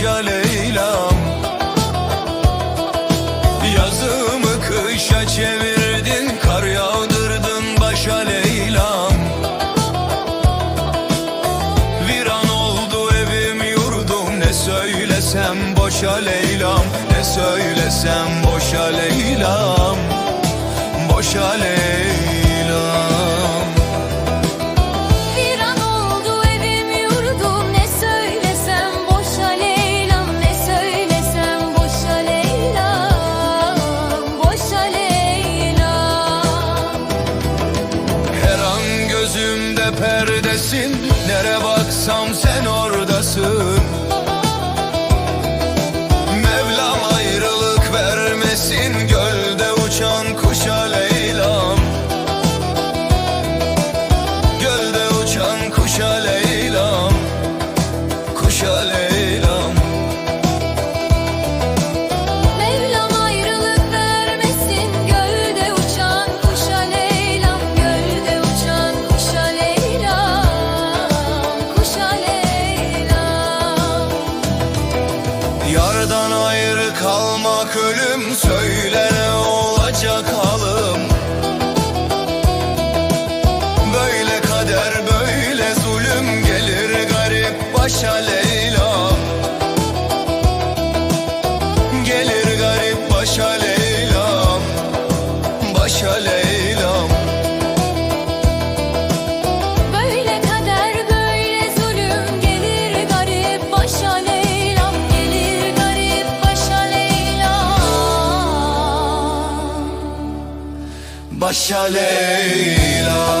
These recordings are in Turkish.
yaşa Leyla'm. Yazımı kışa çevirdin Kar yağdırdın başa Leyla'm. Viran oldu evim yurdum Ne söylesem boşa Leyla'm. Ne söylesem boşa Leyla'm. Boşa Leyla'm. yaşa Leyla. Gelir garip başa Leyla. Başa Leyla. Böyle kader böyle zulüm. Gelir garip başa Leyla. Gelir garip başa Leyla. Başa Leyla.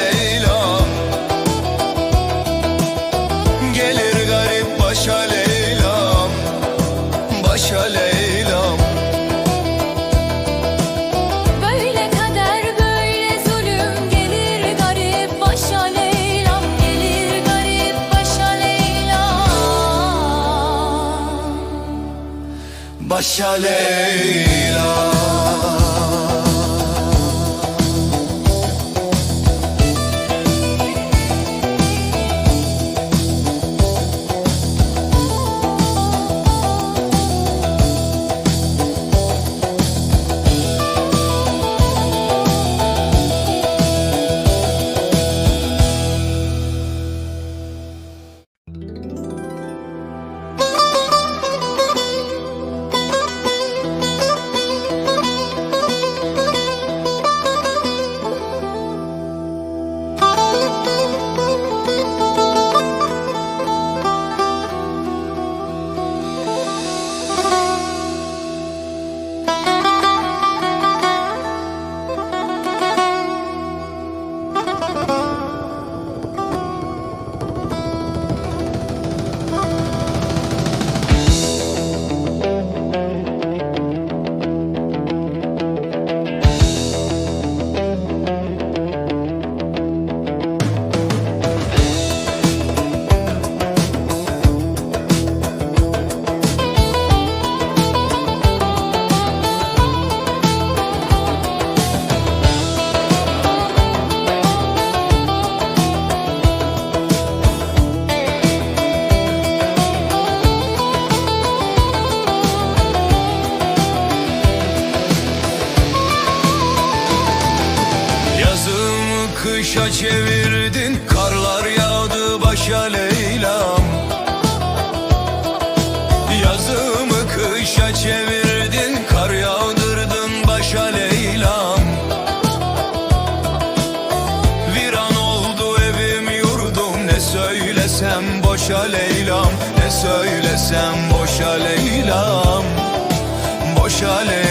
Başa Leyla. söylesem boşa Leyla'm Boşa Leyla'm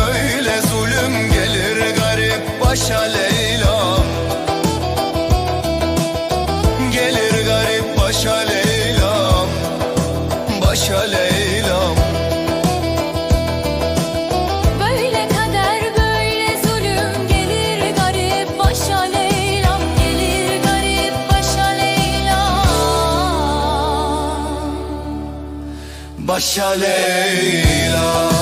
Haşa Leyla'm Gelir garip başa Leyla'm Başa Leyla'm Böyle kader böyle zulüm. Gelir garip başa Leyla'm Gelir garip başa Leyla'm Başa Leyla'm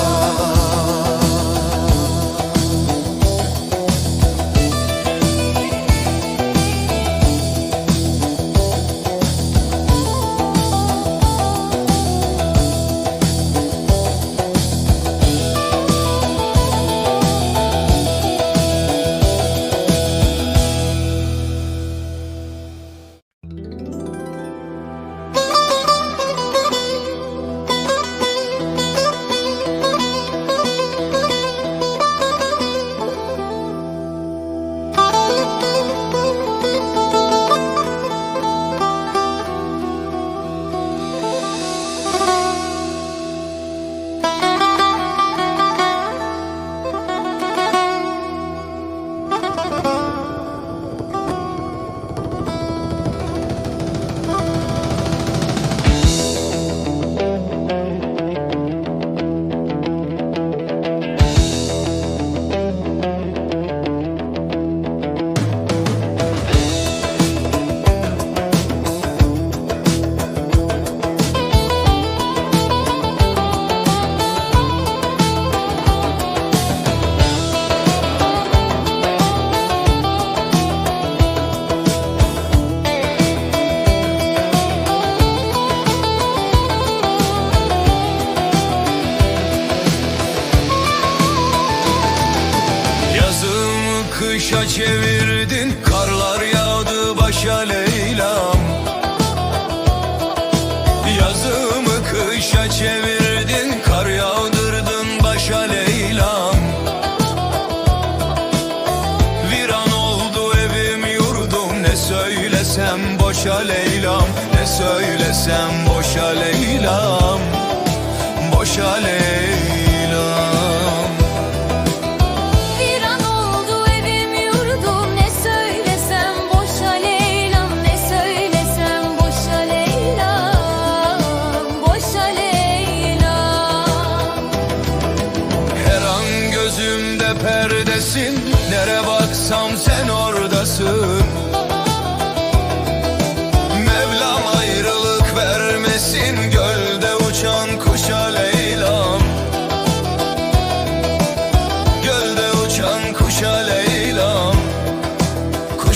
Sen boşa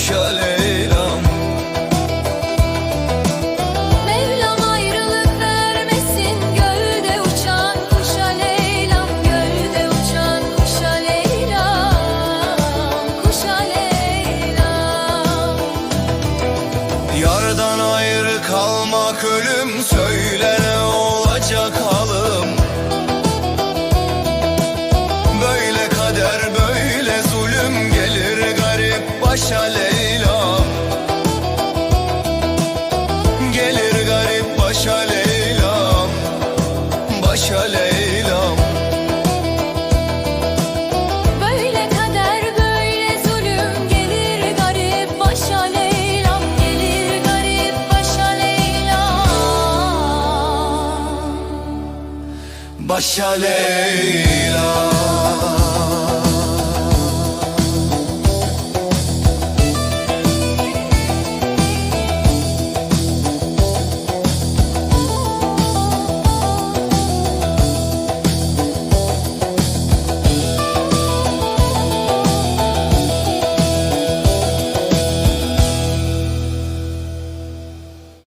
yaşa Leyla'm Mevlam ayrılık vermesin. Gölde uçan kuşa Leyla'm Gölde uçan kuşa Leyla'm Kuşa Leyla'm Yardan ayrı kalmak ölüm. Söyle olacak halım. Böyle kader böyle zulüm. Gelir garip başa Başa Leyla.